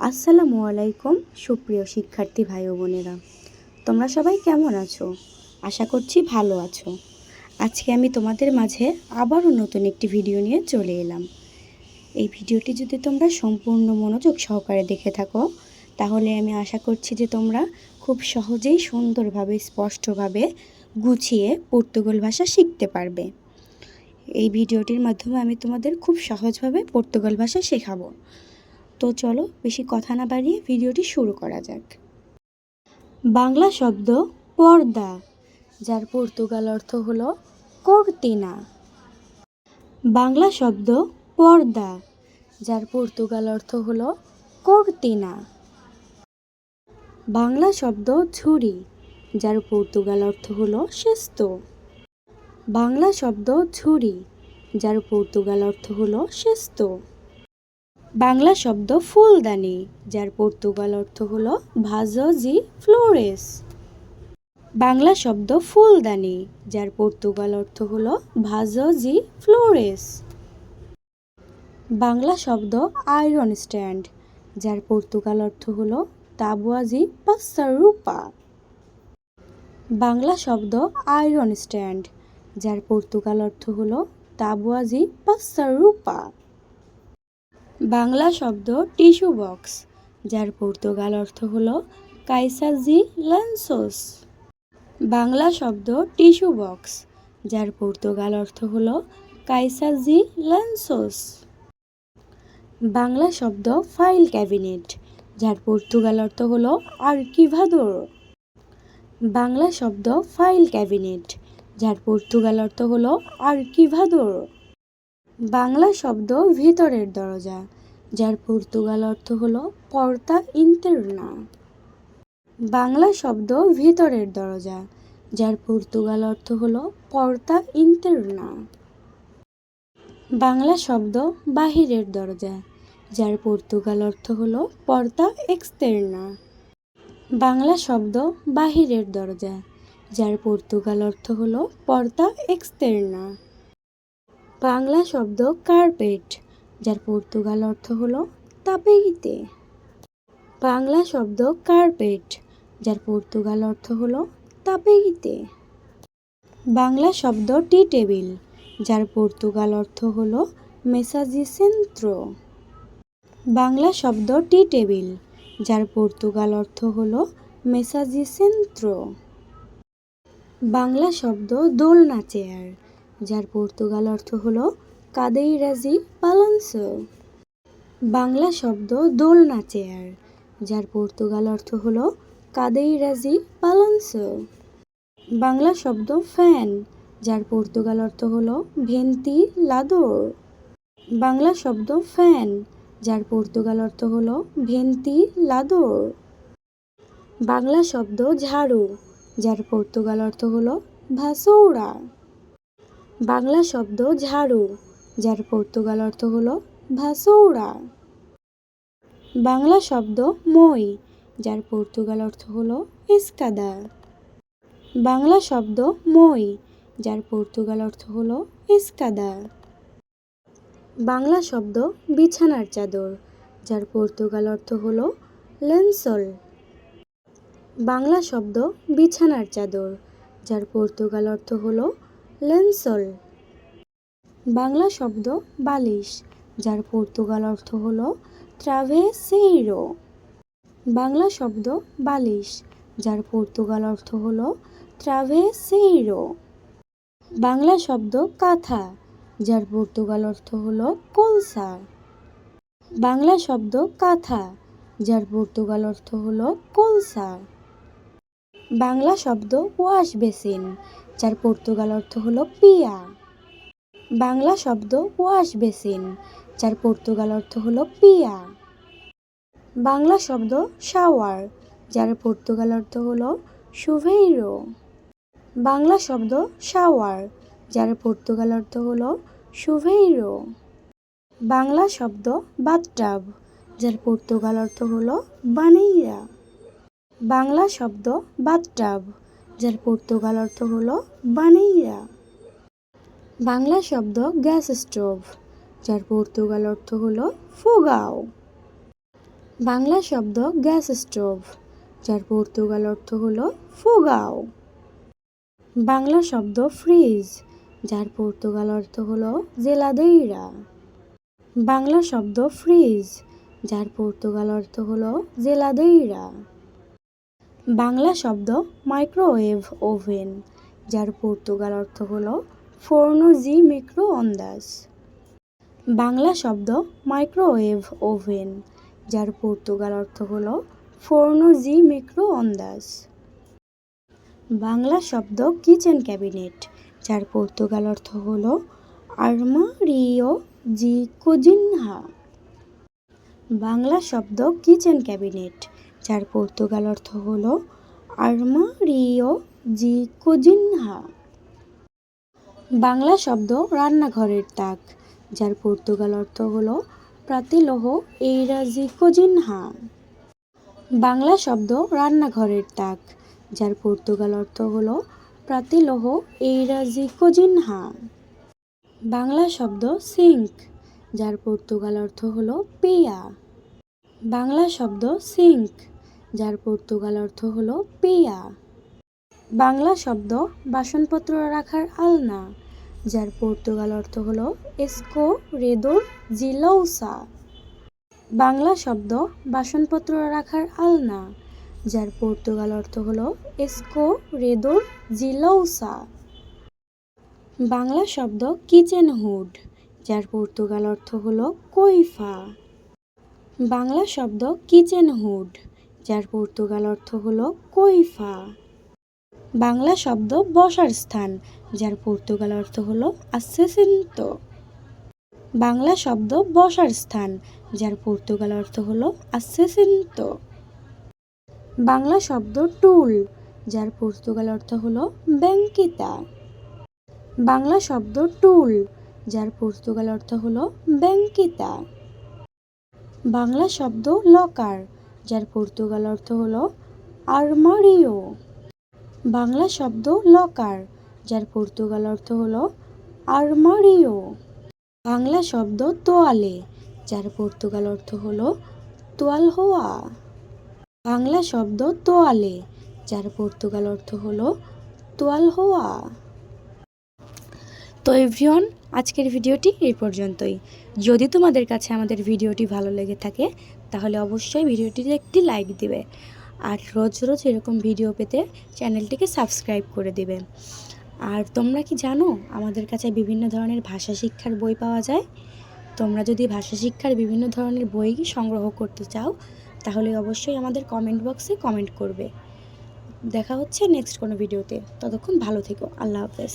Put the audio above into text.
আসসালামু আলাইকুম, সুপ্রিয় শিক্ষার্থী ভাই ও বোনেরা। তোমরা সবাই কেমন আছো? আশা করছি ভালো আছো। আজকে আমি তোমাদের মাঝে আবারও নতুন একটি ভিডিও নিয়ে চলে এলাম। এই ভিডিওটি যদি তোমরা সম্পূর্ণ মনোযোগ সহকারে দেখে থাকো, তাহলে আমি আশা করছি যে তোমরা খুব সহজেই সুন্দরভাবে, স্পষ্টভাবে গুছিয়ে পর্তুগাল ভাষা শিখতে পারবে। এই ভিডিওটির মাধ্যমে আমি তোমাদের খুব সহজভাবে পর্তুগাল ভাষা শেখাবো। তো চলো বেশি কথা না বাড়িয়ে ভিডিওটি শুরু করা যাক। বাংলা শব্দ পর্দা, যার পর্তুগাল অর্থ হলো কর্তিনা। বাংলা শব্দ পর্দা, যার পর্তুগাল অর্থ হলো কর্তিনা। বাংলা শব্দ ঝুড়ি যার পর্তুগাল অর্থ হল শেস্ত বাংলা শব্দ ঝুড়ি যার পর্তুগাল অর্থ হল শেস্ত বাংলা শব্দ ফুলদানি, যার পর্তুগাল অর্থ হলো ভাজজি ফ্লোরেস। বাংলা শব্দ ফুলদানি, যার পর্তুগাল অর্থ হলো ভাজজি ফ্লোরেস। বাংলা শব্দ আয়রন স্ট্যান্ড, যার পর্তুগাল অর্থ হলো তাবুয়াজি পাসারুপা বাংলা শব্দ আয়রন স্ট্যান্ড, যার পর্তুগাল অর্থ হলো তাবুয়াজি পাসারুপা বাংলা শব্দ টিস্যু বক্স, যার পর্তুগাল অর্থ হলো কাইসাজি লেন্সোস। বাংলা শব্দ টিস্যু বক্স, যার পর্তুগাল অর্থ হলো কাইসাজি লেন্সোস। বাংলা শব্দ ফাইল ক্যাবিনেট, যার পর্তুগাল অর্থ হলো আর্কিভাদোর। বাংলা শব্দ ফাইল ক্যাবিনেট, যার পর্তুগাল অর্থ হলো আর্কিভাদোর। বাংলা শব্দ ভিতরের দরজা, যার পর্তুগাল অর্থ হলো পর্তা ইন্টারনা বাংলা শব্দ ভিতরের দরজা, যার পর্তুগাল অর্থ হলো পর্তা ইন্টারনা বাংলা শব্দ বাহিরের দরজা, যার পর্তুগাল অর্থ হলো পর্তা এক্সতেরনা। বাংলা শব্দ বাহিরের দরজা, যার পর্তুগাল অর্থ হলো পর্তা এক্সতেরনা। বাংলা শব্দ কার্পেট যার পর্তুগাল অর্থ হল তাপেইতে। বাংলা শব্দ কার্পেট যার পর্তুগাল অর্থ হল তাপেইতে। বাংলা শব্দ টি টেবিল যার পর্তুগাল অর্থ হল মেসাজি সেন্ত্রো বাংলা শব্দ টি টেবিল যার পর্তুগাল অর্থ হল মেসাজি সেন্ত্রো বাংলা শব্দ দোলনা চেয়ার যার পর্তুগাল অর্থ হলো কাদেইরাজি পালান্সো বাংলা শব্দ দোলনা চেয়ার, যার পর্তুগাল অর্থ হলো কাদেইরাজি পালান্সো বাংলা শব্দ ফ্যান, যার পর্তুগাল অর্থ হলো ভেন্তি লাদোর। বাংলা শব্দ ফ্যান, যার পর্তুগাল অর্থ হলো ভেন্তি লাদোর। বাংলা শব্দ ঝাড়ু, যার পর্তুগাল অর্থ হলো ভাসৌড়া। বাংলা শব্দ ঝাড়ু, যার পর্তুগাল অর্থ হলো ভাসৌড়া বাংলা শব্দ মই, যার পর্তুগাল অর্থ হলো ইস্কাদা বাংলা শব্দ মই, যার পর্তুগাল অর্থ হলো ইস্কাদা বাংলা শব্দ বিছানার চাদর, যার পর্তুগাল অর্থ হলো লেন্সল। বাংলা শব্দ বিছানার চাদর, যার পর্তুগাল অর্থ হলো লেন্সল। বাংলা শব্দ বালিশ, যার পর্তুগাল অর্থ হলো ট্রাভেসেইরো বাংলা শব্দ বালিশ, যার পর্তুগাল অর্থ হলো ট্রাভেসেইরো বাংলা শব্দ কাঁথা, যার পর্তুগাল অর্থ হল কলসা। বাংলা শব্দ কাঁথা, যার পর্তুগাল অর্থ হল কলসা। বাংলা শব্দ ওয়াশ বেসিন যার পর্তুগাল অর্থ হলো পিয়া। বাংলা শব্দ ওয়াশ বেসিন, যার পর্তুগাল অর্থ হলো পিয়া। বাংলা শব্দ শাওয়ার, যার পর্তুগাল অর্থ হলো সুভেইরো। বাংলা শব্দ শাওয়ার, যার পর্তুগাল অর্থ হলো সুভেইরো। বাংলা শব্দ বাথটাব, যার পর্তুগাল অর্থ হলো বানেইরা বাংলা শব্দ বাথটাব যার পর্তুগাল অর্থ হলো বানেইরা। বাংলা শব্দ গ্যাস স্টোভ, যার পর্তুগাল অর্থ হলো ফুগাও। বাংলা শব্দ গ্যাস স্টোভ, যার পর্তুগাল অর্থ হলো ফুগাও। বাংলা শব্দ ফ্রিজ, যার পর্তুগাল অর্থ হলো জেলাদেইরা। বাংলা শব্দ ফ্রিজ, যার পর্তুগাল অর্থ হলো জেলাদেইরা। বাংলা শব্দ মাইক্রোওয়েভ ওভেন যার পর্তুগাল অর্থ হলো ফোর্নো জি মিক্রো অন্দাজ বাংলা শব্দ মাইক্রোওয়েভ ওভেন যার পর্তুগাল অর্থ হলো ফোর্নো জি মিক্রো অন্দাজ বাংলা শব্দ কিচেন ক্যাবিনেট যার পর্তুগাল অর্থ হলো আর্মারিও জি কুজিনহা। বাংলা শব্দ কিচেন ক্যাবিনেট যার পর্তুগাল অর্থ হল আর্মারিও জি কুজিনহা। বাংলা শব্দ রান্নাঘরের তাক, যার পর্তুগাল অর্থ হল প্রাতিলোহ এইরাজি কোজিনহা। বাংলা শব্দ রান্নাঘরের তাক, যার পর্তুগাল অর্থ হল প্রাতিলোহ এইরাজি কোজিনহা। বাংলা শব্দ সিঙ্ক যার পর্তুগাল অর্থ হলো পেয়া। বাংলা শব্দ সিঙ্ক যার পর্তুগাল অর্থ হলো পেয়া। বাংলা শব্দ বাসনপত্র রাখার আলনা, যার পর্তুগাল অর্থ হলো এসকো রেদোর জিলৌসা। বাংলা শব্দ বাসনপত্র রাখার আলনা, যার পর্তুগাল অর্থ হলো এসকো রেদোর জিলৌসা। বাংলা শব্দ কিচেন হুড, যার পর্তুগাল অর্থ হলো কৈফা। বাংলা শব্দ কিচেন হুড যার পর্তুগাল অর্থ হলো কৈফা। বাংলা শব্দ বসার স্থান, যার পর্তুগাল অর্থ হলো আসেসেন্তো বাংলা শব্দ বসার স্থান, যার পর্তুগাল অর্থ হলো আসেসেন্তো বাংলা শব্দ টুল, যার পর্তুগাল অর্থ হলো ব্যাংকিতা বাংলা শব্দ টুল, যার পর্তুগাল অর্থ হলো ব্যাংকিতা বাংলা শব্দ লকার যার পর্তুগাল অর্থ হলো আরমারিও। বাংলা শব্দ লকার যার পর্তুগাল অর্থ হলো আরমারিও। বাংলা শব্দ তোয়ালে, যার পর্তুগাল অর্থ হলো তোয়াল হোয়া বাংলা শব্দ তোয়ালে, যার পর্তুগাল অর্থ হলো তোয়াল হোয়া তো এভরিওয়ান আজকের ভিডিওটি এই পর্যন্তই। যদি তোমাদের কাছে আমাদের ভিডিওটি ভালো লেগে থাকে, তাহলে অবশ্যই ভিডিওটিতে একটি লাইক দিবে আর রোজ রোজ এরকম ভিডিও পেতে চ্যানেলটিকে সাবস্ক্রাইব করে দিবে। আর তোমরা কি জানো, আমাদের কাছে বিভিন্ন ধরনের ভাষা শিক্ষার বই পাওয়া যায়? তোমরা যদি ভাষা শিক্ষার বিভিন্ন ধরনের বই সংগ্রহ করতে চাও, তাহলে অবশ্যই আমাদের কমেন্ট বক্সে কমেন্ট করবে। দেখা হচ্ছে নেক্সট কোনো ভিডিওতে। ততক্ষণ ভালো থেকো। আল্লাহ হাফেজ।